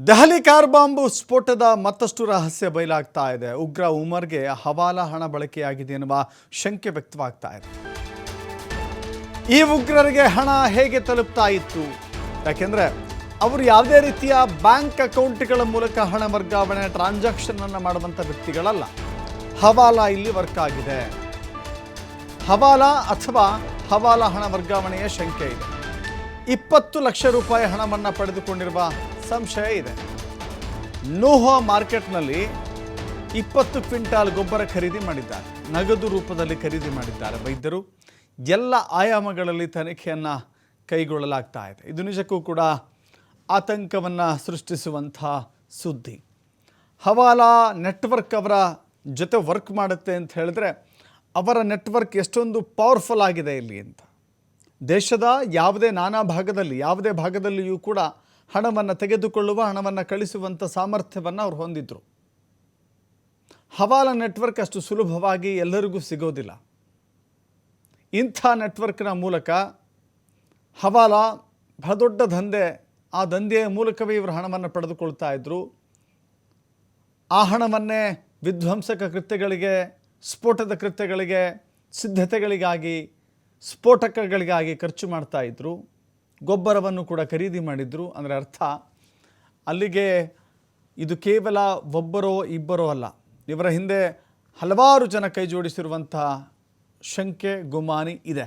Delhi car bomb ಸ್ಫೋಟದ ಮತ್ತಷ್ಟು ರಹಸ್ಯ ಬಯಲಾಗ್ತಾ ಇದೆ. ಉಗ್ರ ಉಮರ್ಗೆ ಹವಾಲಾ ಹಣ ಬಳಕೆಯಾಗಿದೆ ಎನ್ನುವ ಶಂಕೆ ವ್ಯಕ್ತವಾಗ್ತಾ ಇದೆ. ಈ ಉಗ್ರರಿಗೆ ಹಣ ಹೇಗೆ ತಲುಪ್ತಾ ಇತ್ತು? ಯಾಕೆಂದ್ರೆ ಅವರು ಯಾವುದೇ ರೀತಿಯ ಬ್ಯಾಂಕ್ ಅಕೌಂಟ್ಗಳ ಮೂಲಕ ಹಣ ವರ್ಗಾವಣೆ ಟ್ರಾನ್ಸಾಕ್ಷನ್ ಅನ್ನು ಮಾಡುವಂಥ ವ್ಯಕ್ತಿಗಳಲ್ಲ. ಹವಾಲಾ ಇಲ್ಲಿ ವರ್ಕ್ ಆಗಿದೆ. ಹವಾಲಾ ಅಥವಾ ಹವಾಲಾ ಹಣ ವರ್ಗಾವಣೆಯ ಶಂಕೆ ಇದೆ. ಇಪ್ಪತ್ತು ಲಕ್ಷ ರೂಪಾಯಿ ಹಣವನ್ನು ಪಡೆದುಕೊಂಡಿರುವ ಸಂಶಯ ಇದೆ. ಲೋಹಾ ಮಾರ್ಕೆಟ್ನಲ್ಲಿ ಇಪ್ಪತ್ತು ಕ್ವಿಂಟಾಲ್ ಗೊಬ್ಬರ ಖರೀದಿ ಮಾಡಿದ್ದಾರೆ. ನಗದು ರೂಪದಲ್ಲಿ ಖರೀದಿ ಮಾಡಿದ್ದಾರೆ ವೈದ್ಯರು. ಎಲ್ಲ ಆಯಾಮಗಳಲ್ಲಿ ತನಿಖೆಯನ್ನು ಕೈಗೊಳ್ಳಲಾಗ್ತಾ ಇದೆ. ಇದು ನಿಜಕ್ಕೂ ಕೂಡ ಆತಂಕವನ್ನು ಸೃಷ್ಟಿಸುವಂಥ ಸುದ್ದಿ. ಹವಾಲಾ ನೆಟ್ವರ್ಕ್ ಅವರ ಜೊತೆ ವರ್ಕ್ ಮಾಡುತ್ತೆ ಅಂತ ಹೇಳಿದ್ರೆ, ಅವರ ನೆಟ್ವರ್ಕ್ ಎಷ್ಟೊಂದು ಪವರ್ಫುಲ್ ಆಗಿದೆ ಇಲ್ಲಿ ಅಂತ. ದೇಶದ ಯಾವುದೇ ನಾನಾ ಭಾಗದಲ್ಲಿ, ಯಾವುದೇ ಭಾಗದಲ್ಲಿಯೂ ಕೂಡ ಹಣವನ್ನು ತೆಗೆದುಕೊಳ್ಳುವ, ಹಣವನ್ನು ಕಳಿಸುವಂಥ ಸಾಮರ್ಥ್ಯವನ್ನು ಅವ್ರು ಹೊಂದಿದ್ದರು ಹವಾಲ ನೆಟ್ವರ್ಕ್ ಅಷ್ಟು ಸುಲಭವಾಗಿ ಎಲ್ಲರಿಗೂ ಸಿಗೋದಿಲ್ಲ. ಇಂಥ ನೆಟ್ವರ್ಕ್ನ ಮೂಲಕ ಹವಾಲ ಬಹಳ ದೊಡ್ಡ ದಂಧೆ. ಆ ದಂಧೆಯ ಮೂಲಕವೇ ಇವರು ಹಣವನ್ನು ಪಡೆದುಕೊಳ್ತಾ ಇದ್ದರು ಆ ಹಣವನ್ನೇ ವಿಧ್ವಂಸಕ ಕೃತ್ಯಗಳಿಗೆ, ಸ್ಫೋಟದ ಕೃತ್ಯಗಳಿಗೆ, ಸಿದ್ಧತೆಗಳಿಗಾಗಿ, ಸ್ಫೋಟಕಗಳಿಗಾಗಿ ಖರ್ಚು ಮಾಡ್ತಾ ಇದ್ದರು ಗೊಬ್ಬರವನ್ನು ಕೂಡ ಖರೀದಿ ಮಾಡಿದರು ಅಂದರೆ ಅರ್ಥ, ಅಲ್ಲಿಗೆ ಇದು ಕೇವಲ ಒಬ್ಬರೋ ಇಬ್ಬರೋ ಅಲ್ಲ, ಇವರ ಹಿಂದೆ ಹಲವಾರು ಜನ ಕೈ ಜೋಡಿಸಿರುವಂಥ ಶಂಕೆ, ಗುಮಾನಿ ಇದೆ.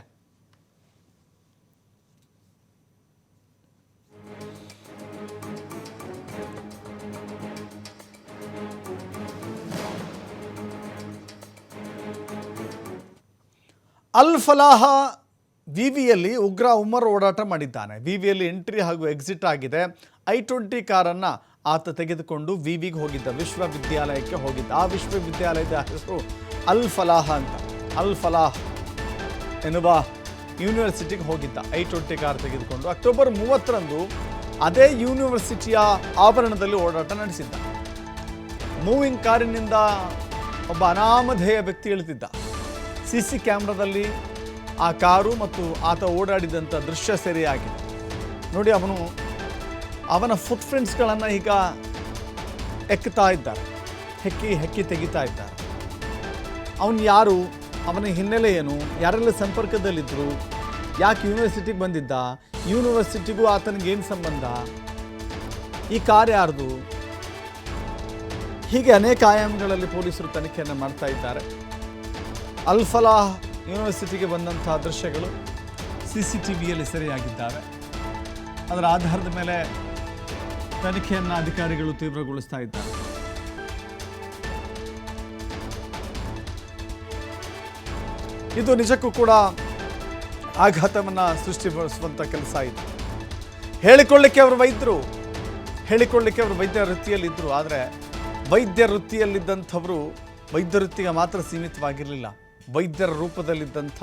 ಅಲ್ ಫಲಾಹ ವಿ ವಿಯಲ್ಲಿ ಉಗ್ರ ಉಮರ್ ಓಡಾಟ ಮಾಡಿದ್ದಾನೆ. ವಿವಿಯಲ್ಲಿ ಎಂಟ್ರಿ ಹಾಗೂ ಎಕ್ಸಿಟ್ ಆಗಿದೆ. ಐ ಟ್ವೆಂಟಿ ಕಾರನ್ನು ಆತ ತೆಗೆದುಕೊಂಡು ವಿವಿಗೆ ಹೋಗಿದ್ದ ವಿಶ್ವವಿದ್ಯಾಲಯಕ್ಕೆ ಹೋಗಿದ್ದ. ಆ ವಿಶ್ವವಿದ್ಯಾಲಯದ ಹೆಸರು ಅಲ್ ಫಲಾಹ ಅಂತ. ಅಲ್ ಫಲಾಹ್ ಎನ್ನುವ ಯೂನಿವರ್ಸಿಟಿಗೆ ಹೋಗಿದ್ದ ಐ ಟ್ವೆಂಟಿ ಕಾರ್ ತೆಗೆದುಕೊಂಡು. ಅಕ್ಟೋಬರ್ ಮೂವತ್ತರಂದು ಅದೇ ಯೂನಿವರ್ಸಿಟಿಯ ಆವರಣದಲ್ಲಿ ಓಡಾಟ ನಡೆಸಿದ್ದ. ಮೂವಿಂಗ್ ಕಾರಿನಿಂದ ಒಬ್ಬ ಅನಾಮಧೇಯ ವ್ಯಕ್ತಿ ಇಳಿದಿದ್ದ. ಸಿ ಸಿ ಕ್ಯಾಮ್ರಾದಲ್ಲಿ ಆ ಕಾರು ಮತ್ತು ಆತ ಓಡಾಡಿದಂಥ ದೃಶ್ಯ ಸೆರೆಯಾಗಿದೆ. ನೋಡಿ ಅವನು, ಅವನ ಫುಟ್ ಪ್ರಿಂಟ್ಸ್ಗಳನ್ನು ಈಗ ಎಕ್ಕುತ್ತಾ ಇದ್ದಾರೆ. ಹೆಕ್ಕಿ ಹೆಕ್ಕಿ ತೆಗಿತಾ ಇದ್ದಾರೆ. ಅವನು ಯಾರು, ಅವನ ಹಿನ್ನೆಲೆ ಏನು, ಯಾರೆಲ್ಲ ಸಂಪರ್ಕದಲ್ಲಿದ್ದರು ಯಾಕೆ ಯೂನಿವರ್ಸಿಟಿಗೆ ಬಂದಿದ್ದ ಯೂನಿವರ್ಸಿಟಿಗೂ ಆತನಿಗೇನು ಸಂಬಂಧ, ಈ ಕಾರ್ ಯಾರ್ದು? ಹೀಗೆ ಅನೇಕ ಆಯಾಮಗಳಲ್ಲಿ ಪೊಲೀಸರು ತನಿಖೆಯನ್ನು ಮಾಡ್ತಾ ಇದ್ದಾರೆ. ಅಲ್ಫಲಾಹ್ ಯೂನಿವರ್ಸಿಟಿಗೆ ಬಂದಂಥ ದೃಶ್ಯಗಳು ಸಿ ಸಿ ಟಿ ವಿಯಲ್ಲಿ ಸೆರೆಯಾಗಿದ್ದಾವೆ. ಅದರ ಆಧಾರದ ಮೇಲೆ ತನಿಖೆಯನ್ನು ಅಧಿಕಾರಿಗಳು ತೀವ್ರಗೊಳಿಸ್ತಾ ಇದ್ದಾರೆ. ಇದು ನಿಜಕ್ಕೂ ಕೂಡ ಆಘಾತವನ್ನು ಸೃಷ್ಟಿಪಡಿಸುವಂಥ ಕೆಲಸ ಇದು. ಹೇಳಿಕೊಳ್ಳಿಕ್ಕೆ ಅವರು ವೈದ್ಯರು, ಹೇಳಿಕೊಳ್ಳಿಕ್ಕೆ ಅವರು ವೈದ್ಯ ವೃತ್ತಿಯಲ್ಲಿದ್ದರು, ಆದರೆ ವೈದ್ಯ ವೃತ್ತಿಯಲ್ಲಿದ್ದಂಥವರು ವೈದ್ಯ ವೃತ್ತಿಗೆ ಮಾತ್ರ ಸೀಮಿತವಾಗಿರಲಿಲ್ಲ. ವೈದ್ಯರ ರೂಪದಲ್ಲಿದ್ದಂಥ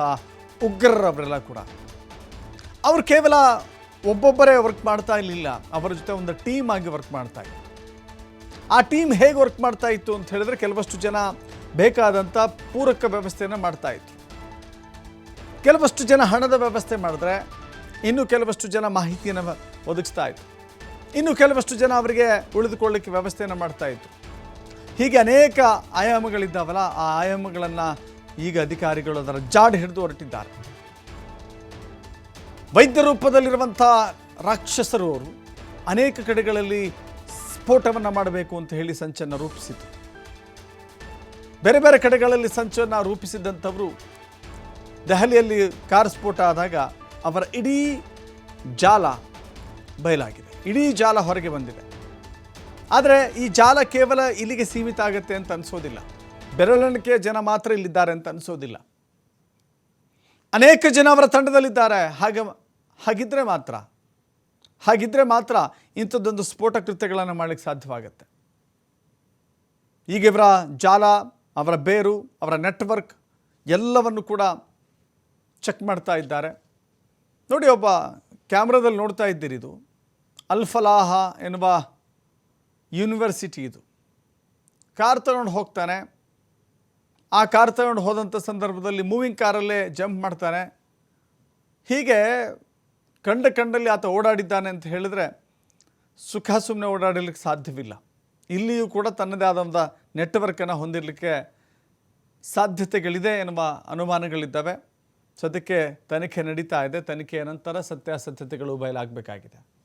ಉಗ್ರರವರೆಲ್ಲ ಕೂಡ. ಅವರು ಕೇವಲ ಒಬ್ಬೊಬ್ಬರೇ ವರ್ಕ್ ಮಾಡ್ತಾ ಇರಲಿಲ್ಲ, ಅವರ ಜೊತೆ ಒಂದು ಟೀಮ್ ಆಗಿ ವರ್ಕ್ ಮಾಡ್ತಾ ಇತ್ತು. ಆ ಟೀಮ್ ಹೇಗೆ ವರ್ಕ್ ಮಾಡ್ತಾ ಇತ್ತು ಅಂತ ಹೇಳಿದ್ರೆ ಕೆಲವಷ್ಟು ಜನ ಬೇಕಾದಂಥ ಪೂರಕ ವ್ಯವಸ್ಥೆಯನ್ನು ಮಾಡ್ತಾ ಇತ್ತು ಕೆಲವಷ್ಟು ಜನ ಹಣದ ವ್ಯವಸ್ಥೆ ಮಾಡಿದ್ರೆ ಇನ್ನು ಕೆಲವಷ್ಟು ಜನ ಮಾಹಿತಿಯನ್ನು ಒದಗಿಸ್ತಾ ಇತ್ತು ಇನ್ನು ಕೆಲವಷ್ಟು ಜನ ಅವರಿಗೆ ಉಳಿದುಕೊಳ್ಳಿಕ್ಕೆ ವ್ಯವಸ್ಥೆಯನ್ನು ಮಾಡ್ತಾ ಇತ್ತು ಹೀಗೆ ಅನೇಕ ಆಯಾಮಗಳಿದ್ದಾವಲ್ಲ, ಆ ಆಯಾಮಗಳನ್ನು ಈಗ ಅಧಿಕಾರಿಗಳು ಅದರ ಜಾಡ್ ಹಿಡಿದು ಹೊರಟಿದ್ದಾರೆ. ವೈದ್ಯ ರೂಪದಲ್ಲಿರುವಂಥ ರಾಕ್ಷಸರು ಅವರು ಅನೇಕ ಕಡೆಗಳಲ್ಲಿ ಸ್ಫೋಟವನ್ನು ಮಾಡಬೇಕು ಅಂತ ಹೇಳಿ ಸಂಚನ್ನು ರೂಪಿಸಿತು ಬೇರೆ ಬೇರೆ ಕಡೆಗಳಲ್ಲಿ ಸಂಚನ್ನು ರೂಪಿಸಿದಂಥವರು ದೆಹಲಿಯಲ್ಲಿ ಕಾರ್ ಸ್ಫೋಟ ಆದಾಗ ಅವರ ಇಡೀ ಜಾಲ ಬಯಲಾಗಿದೆ. ಇಡೀ ಜಾಲ ಹೊರಗೆ ಬಂದಿದೆ. ಆದರೆ ಈ ಜಾಲ ಕೇವಲ ಇಲ್ಲಿಗೆ ಸೀಮಿತ ಆಗುತ್ತೆ ಅಂತ ಅನಿಸೋದಿಲ್ಲ. ಬೆರಳೆಣಿಕೆಯ ಜನ ಮಾತ್ರ ಇಲ್ಲಿದ್ದಾರೆ ಅಂತ ಅನಿಸೋದಿಲ್ಲ. ಅನೇಕ ಜನ ಅವರ ತಂಡದಲ್ಲಿದ್ದಾರೆ. ಹಾಗೆ ಹಾಗಿದ್ರೆ ಮಾತ್ರ ಹಾಗಿದ್ರೆ ಮಾತ್ರ ಇಂಥದ್ದೊಂದು ಸ್ಫೋಟ ಕೃತ್ಯಗಳನ್ನು ಮಾಡಲಿಕ್ಕೆ ಸಾಧ್ಯವಾಗುತ್ತೆ. ಈಗ ಇವರ ಜಾಲ, ಅವರ ಬೇರು, ಅವರ ನೆಟ್ವರ್ಕ್ ಎಲ್ಲವನ್ನು ಕೂಡ ಚೆಕ್ ಮಾಡ್ತಾ ಇದ್ದಾರೆ. ನೋಡಿ ಒಬ್ಬ ಕ್ಯಾಮ್ರಾದಲ್ಲಿ ನೋಡ್ತಾ ಇದ್ದೀರಿ ಇದು. ಅಲ್ಫಲಾಹ ಎನ್ನುವ ಯೂನಿವರ್ಸಿಟಿ ಇದು. ಕಾರ್ ತಗೊಂಡು ಹೋಗ್ತಾನೆ. ಆ ಕಾರ್ ತಗೊಂಡು ಹೋದಂಥ ಸಂದರ್ಭದಲ್ಲಿ ಮೂವಿಂಗ್ ಕಾರಲ್ಲೇ ಜಂಪ್ ಮಾಡ್ತಾನೆ. ಹೀಗೆ ಕಂಡ ಕಂಡಲ್ಲಿ ಆತ ಓಡಾಡಿದ್ದಾನೆ ಅಂತ ಹೇಳಿದ್ರೆ ಸುಖ ಸುಮ್ಮನೆ ಓಡಾಡಲಿಕ್ಕೆ ಸಾಧ್ಯವಿಲ್ಲ. ಇಲ್ಲಿಯೂ ಕೂಡ ತನ್ನದೇ ಆದಂಥ ನೆಟ್ವರ್ಕನ್ನು ಹೊಂದಿರಲಿಕ್ಕೆ ಸಾಧ್ಯತೆಗಳಿದೆ ಎನ್ನುವ ಅನುಮಾನಗಳಿದ್ದಾವೆ. ಸದ್ಯಕ್ಕೆ ತನಿಖೆ ನಡೀತಾ ಇದೆ. ತನಿಖೆಯ ನಂತರ ಸತ್ಯಾಸತ್ಯತೆಗಳು ಬಯಲಾಗಬೇಕಾಗಿದೆ.